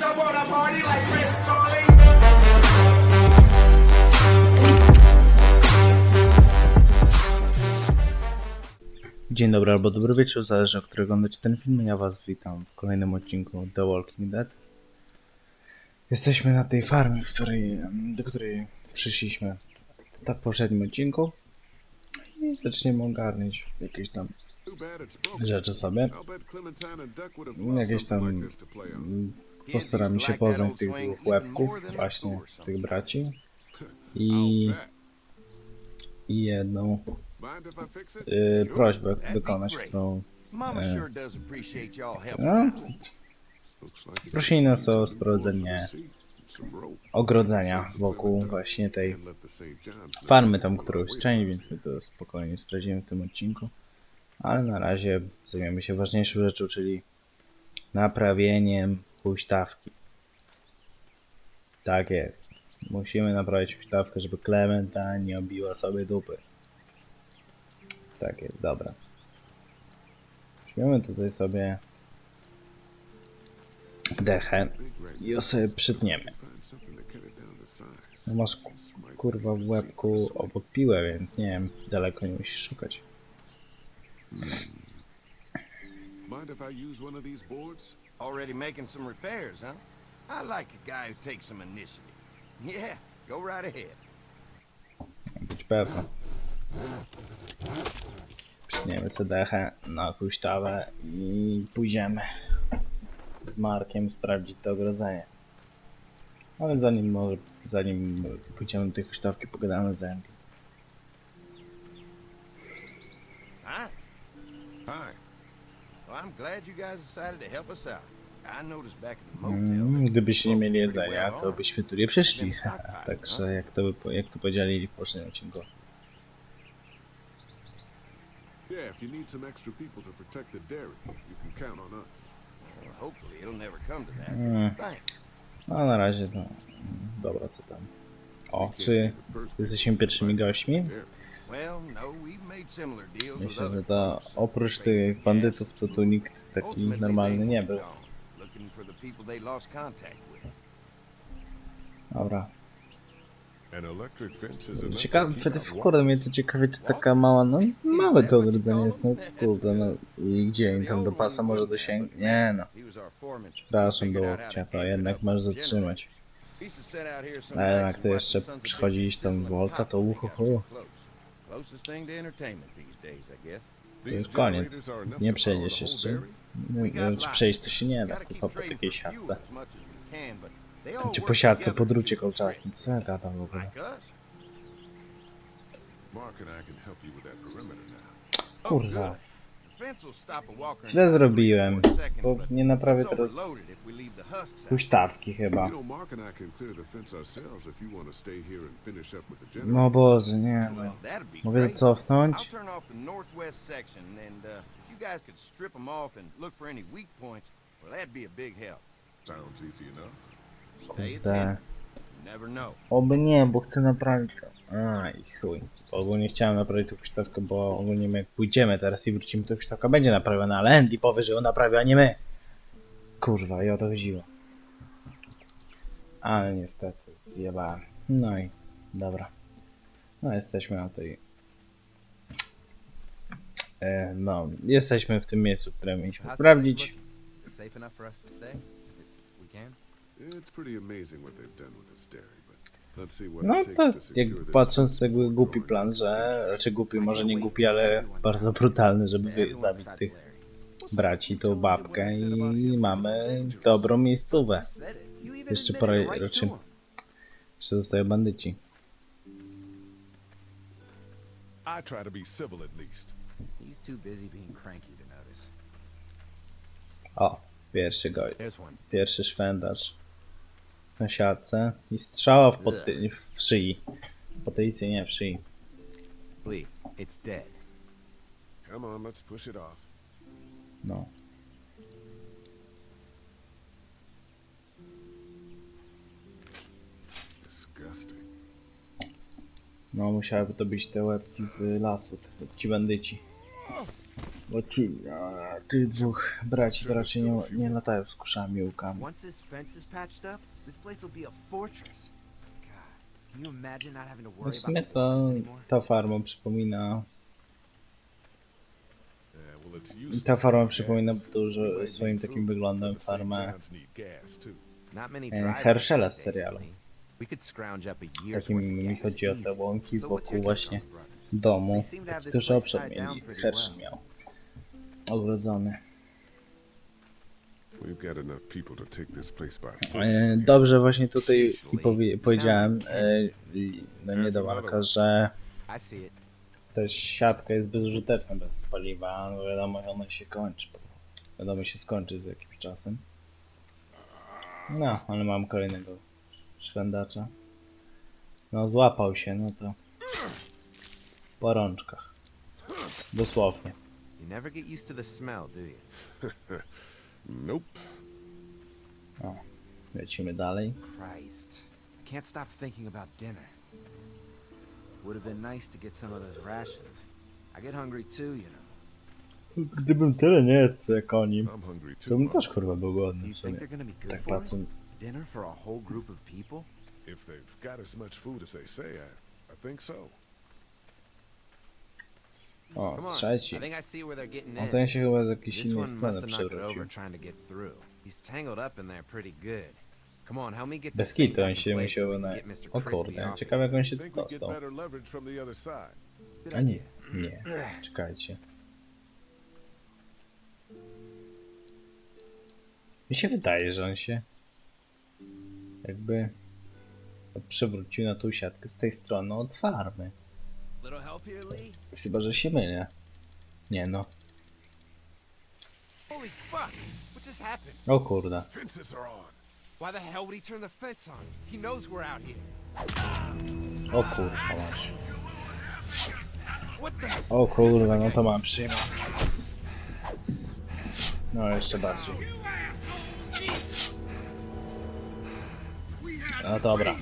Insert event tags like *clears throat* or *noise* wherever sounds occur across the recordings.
Dzień dobry albo dobry wieczór, zależy o którego oglądacie ten film. Ja was witam w kolejnym odcinku The Walking Dead. Jesteśmy na tej farmie, w której, do której przyszliśmy w poprzednim odcinku i zaczniemy ogarniać jakieś tam rzeczy sobie. Jakieś tam mm, postaram się poznać tych dwóch łebków, właśnie tych braci i, i jedną y, prośbę wykonać, którą helping no, prosili nas o sprowadzenie ogrodzenia wokół właśnie tej farmy, tam którąś część, więc my to spokojnie sprawdzimy w tym odcinku. Ale na razie zajmiemy się ważniejszą rzeczą, czyli naprawieniem huśtawki. Tak jest. Musimy naprawić huśtawkę, żeby Klementa nie obiła sobie dupy. Tak jest, dobra. Weźmiemy tutaj sobie dechę i ją sobie przytniemy. No masz ku- kurwa w łebku obok piłę, więc nie wiem, daleko nie musisz szukać. Mind if I use one of these boards? Already making some repairs, huh? I like a guy who takes some initiative. Yeah, go right ahead. Pewno. Przytniemy sobie dechę na huśtawę i pójdziemy z Markiem sprawdzić to ogrodzenie. Ale zanim zanim pójdziemy do tej huśtawki, pogadamy z Andy. I'm glad you guys decided to help us out. I noticed back in the Mm, motel. Gdybyście nie mieli jedzenia, to byśmy tu nie przyszli. Także jak to, by- jak to. Yeah, if you need some extra people to protect the dairy, you can count on us. Well, hopefully it'll never come to that. Mm. Thanks. No na razie to... Dobra, co tam? O, czy jesteśmy pierwszymi gośćmi? Well, no, we've made similar deals with Myślę, że to oprócz tych bandytów, to tu nikt taki normalny they nie był. on, Looking for the people they lost contact with. Dobra. Ciekawe, to keep w out kurde mnie to ciekawie, czy taka mała, no małe to ogrodzenie jest, no kurde, no i gdzie im tam do pasa może dosięgnąć? Nie no, przepraszam out how to jednak generally. zatrzymać. He used to sit out here some A nights jak and to jeszcze the sons of przychodzi bitches iść tam Volta, to when Closest thing to entertainment these days, I guess. To jest koniec. Nie przejdziesz jeszcze. Nie nie wiem, czy przejść to się nie da, chyba po takiej siatce. Czy po siatce, po drucie kolczastym, co ja gadam w ogóle? Now. Oh, Kurwa. Źle zrobiłem, bo but nie naprawię teraz huśtawki chyba. to. No Boże, nie no. Mogę great. cofnąć? I'll turn off the northwest section, and uh, if you guys could strip them off and look for any weak points, well, that'd be a big help. Sounds easy enough. Stay Kurde. Oby nie, bo chcę naprawić to. A i chuj. Ogólnie chciałem naprawić tą huśtawkę, bo ogólnie my jak pójdziemy teraz i wrócimy, to huśtawka będzie naprawiona, ale Andy powie, że ją naprawi, a nie my. Kurwa, i o to chodziło. Ale niestety, zjebałem. No i dobra. No jesteśmy na tej... E, no, jesteśmy w tym miejscu, które mieliśmy sprawdzić. It's pretty amazing what they've done with this dairy, No to jak patrząc before głupi plan, że raczej głupi, może nie głupi, ale bardzo brutalny, żeby zabić tych braci, tą babkę i mamy dobrą miejscówę. Jeszcze to him. jeszcze zostają bandyci. I try to be civil at least. He's too busy being cranky to notice. O, pierwszy gość, pierwszy szwendacz na siatce i strzała w, poty, w szyi. W potylicy nie, w szyi. Lee, it's dead. Come on, let's push it off. No. Disgusting. No, musiałyby to być te łebki z lasu, te- ci bandyci. Bo ci, a, tych dwóch braci to raczej nie, nie latają z kuszami i łukami. Once this fence is patched up, this place will be a fortress. God, can you imagine not having to No worry w sumie about to bugs anymore? ta farma przypomina... Ta farma przypomina dużo swoim takim wyglądem farmę. Not many e, drivers Herschela z these days, serialu. Lee. We could scrounge up a year's Takim worth of mi gas chodzi o te easy. łąki So what's wokół your take właśnie on domu. Taki duży obszar mieli, well. miał. Ogrodzony. E, Dobrze właśnie tutaj i powie, powiedziałem e, i- no nie do Marka, że ta siatka jest bezużyteczna bez paliwa, no wiadomo ona się kończy. Wiadomo się skończy z jakimś czasem. No, ale mam kolejnego szwendacza. No złapał się, no to po rączkach. Dosłownie. You never get used to the smell, do you? *laughs* Nope. Oh, lecimy dalej. Christ. I can't stop thinking about dinner. Would have been nice to get some of those rations. I get hungry too, you know. Gdybym tyle nie jadł jak oni, I'm hungry too. to bym Mom. też kurwa był Do głodny you w think sumie. they're gonna be good Tak for it? patrząc. Dinner for a whole group of people? If they've got as much food as they say, I, I think so. O, on. trzeci. I think I see where they're getting No in. ten się chyba z jakiejś This innej one must strony have knocked it przewrócił. over trying to get through. He's tangled up in there pretty good. Come on, help me get Bez this thing kitu, on in się place so musiał we can na... get Mr. O Crispy kurde, off ciekawe jak on się think we get dostał. better leverage from the other side. Good A nie, nie, *clears throat* czekajcie. Mi się wydaje, że on się jakby przewrócił na tą siatkę z tej strony od farmy. Little help here, Lee? Chyba, że się mylę. Nie no. Holy fuck! What just happened? O kurde. Fences are on. Why the hell would he turn the fence on? He knows we're out here. O kurwa masz. O kurwa, no to mam przyjemność. No jeszcze bardziej. No dobra.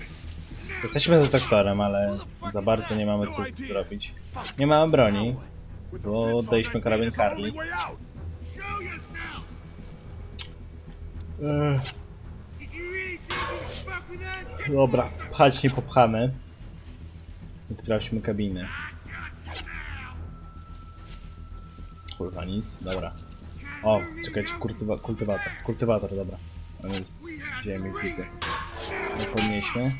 Jesteśmy za traktorem, ale za bardzo nie mamy co zrobić. Nie mamy broni, bo oddaliśmy karabin Carly. Dobra, pchać nie popchamy. I sprawdźmy kabiny. Kurwa, nic, dobra. O, czekajcie, kultywa kultywator, kultywator, dobra. On jest ziemi wbity. No podnieśmy.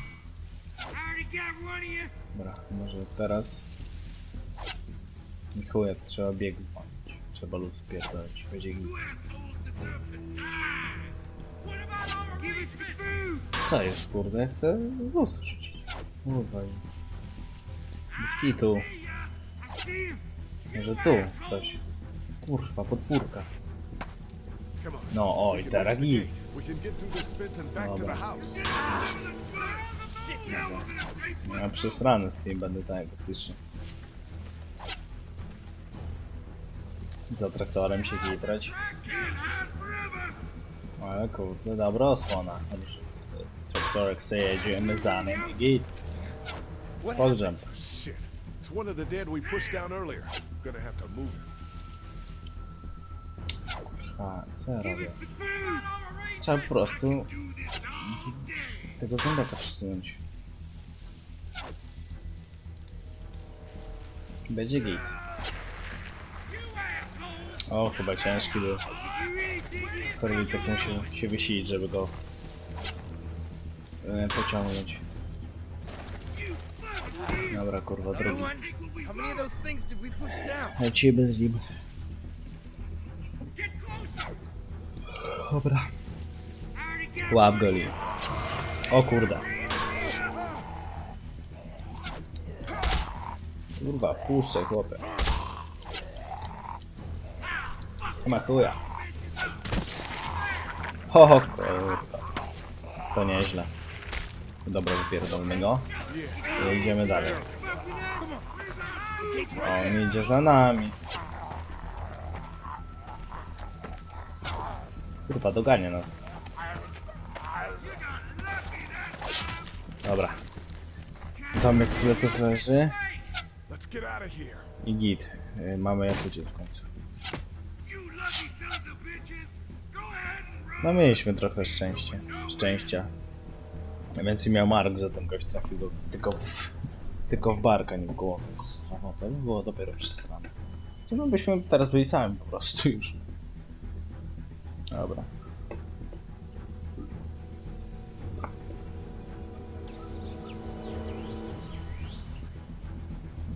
Dobra, może teraz... To trzeba bieg dzwonić. Trzeba luz pierdolić, będzie. Co jest, kurde? Chcę luz rzucić. Kitu. Może tu coś. Kurwa, podpórka. No, oj, teraz git. Dobra. Ja przesrany z tym będę tak faktycznie. Za traktorem się gitrać. Ale kurde, dobra osłona. Traktorek sobie jedziemy za nim i git. Shit. It's one of the dead we pushed down earlier. Gonna have to move it. A, co ja robię? Trzeba po prostu tego zębaka przesunąć. Będzie git. O, chyba ciężki był. Skoro tak musiał się wysilić, żeby go e, pociągnąć. Dobra, kurwa, drugi. Lecimy z nim. Dobra. Łap go, Lee. O kurde. Kurwa, puszczę, chłopie. Ma chuja. O kurwa. To nieźle. Dobra, wypierdolmy go. I idziemy dalej. On idzie za nami. Kurwa, dogania nas. Dobra. Zamek z pleców leży. I git. Y, mamy Mamy jakuciec w końcu. No mieliśmy trochę szczęścia. Szczęścia. Najwięcej miał Mark, że ten gość trafił do, tylko w... Tylko w barka, nie w głowę. Aha, no, to by było dopiero przesrane. No byśmy teraz byli sami po prostu już. Dobra.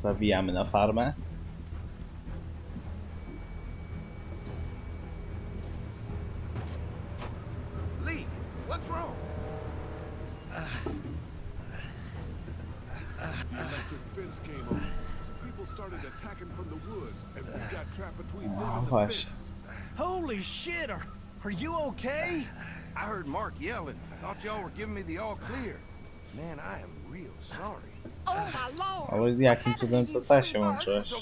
Them and the Właśnie. fence. Holy shit, are, are you okay? I heard Mark yelling. Thought y'all were giving me the all clear. Man, I am real sorry. My lord! Ale jakim cudem to ta się łączyłeś?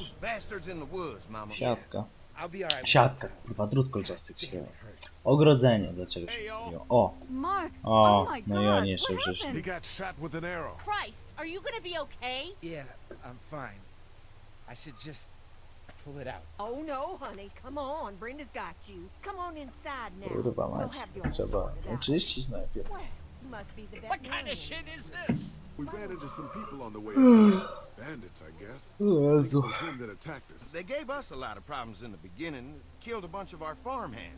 Siatka. Siatka, kurwa, drut kolczasty się. Ogrodzenie, dlaczego się mówiło? O, Mark, o, oh no i oni jeszcze przyszli. Christ, are you gonna be okay? Yeah, I'm fine. I should just pull it out. Oh no, honey, come on. Brenda's got you. Come on inside now. Kurwa all trzeba oczyścić najpierw. What kind of shit is this? We ran into some people on the way. *sighs* Bandits, I guess. O It Jezu. was that attacked us. They gave us a lot of problems in the beginning. Killed a bunch of our farmhands.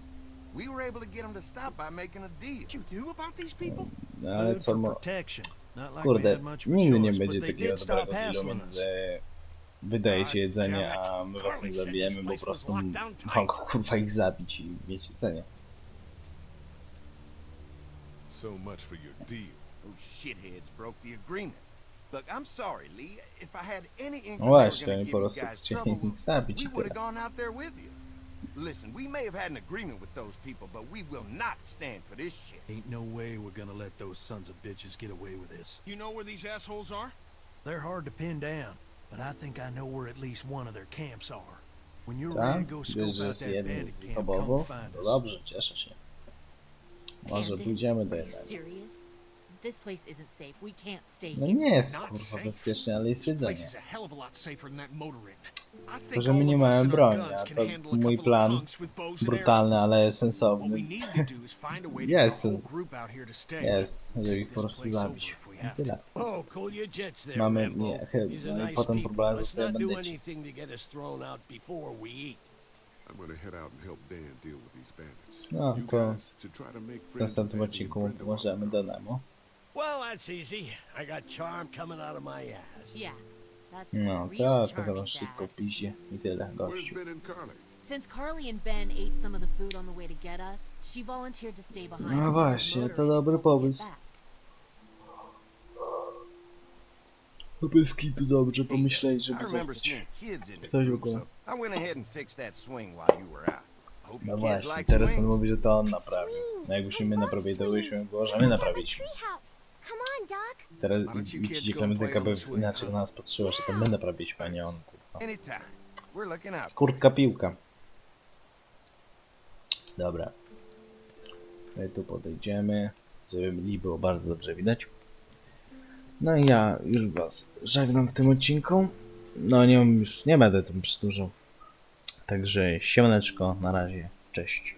We were able to get them to stop by making a deal. What you do about these people? No ale Food co for mo... protection. Not like we Kurde, had much nigdy nie choice, będzie but they takiego did stop dobrego dealu hassling us. między wydajecie jedzenie, a my was nie zabijemy, po prostu mogą kurwa ich zabić i mieć jedzenie. So much for your deal. Those shitheads broke the agreement. Look, I'm sorry, Lee. If I had any inkling No were gonna give you prostu guys *laughs* chcieli trouble, ich zabić we would have gone out there with you. Listen, we may have had an agreement with those people, but we will not stand for this shit. Ain't no way we're gonna let those sons of bitches get away with this. You know where these assholes are? They're hard to pin down, but I think I know where at least one of their camps are. When you're ready Tak? to go Wiesz, scope że out jest that jeden bandit z camp, come obozów? find To us. dobrze, cieszę się. Może Bandits? pójdziemy do Are you serious? This place isn't safe. We can't stay No here. nie jest Not kurwa safe. bezpiecznie, ale jest This place jedzenie. is a hell of a lot safer than that motor inn. I think To, że my nie mamy broni, guns a can to mój plan punks with bows and brutalny, arrows. ale What we sensowny. need to do is find a way to Jest. get the whole group out here to stay. Jest, żeby ich po prostu zabić. I tyle. Oh, cool your jets there, Mamy, nie, chyba, He's a no i nice potem not do bandyci. anything to get us thrown out before we eat. I'm gonna head out and help Dan deal with these bandits. No, you to guys should try to make W friends with następnym odcinku while Danemu. Well, that's easy. I got charm coming out of my ass. Yeah, that's No, real to chyba wszystko piździe i tyle, Where's gościu. Ben and Carly? Since Carly and Ben ate some of the food on the way to get us, she volunteered to stay behind. No and use the właśnie, to dobry we get pomysł. back. No bez kitu dobrze pomyśleć, I żeby remember zostać. seeing kids in the Ktoś group, okolo. so I went ahead and fixed that swing while you were out. Hope No you kids właśnie, like teraz on swings. mówi, że to on naprawi. No jakbyśmy my naprawili, to byśmy było, że my naprawiliśmy. Teraz widzicie Klementyka by inaczej na nas patrzyła, że to my naprawiliśmy, a nie on. kurwa. Kurtka piłka. Dobra. My tu podejdziemy, żeby mi było bardzo dobrze widać. No i ja już was żegnam w tym odcinku. No nie, już nie będę tym przedłużał. Także siemaneczko, na razie, cześć.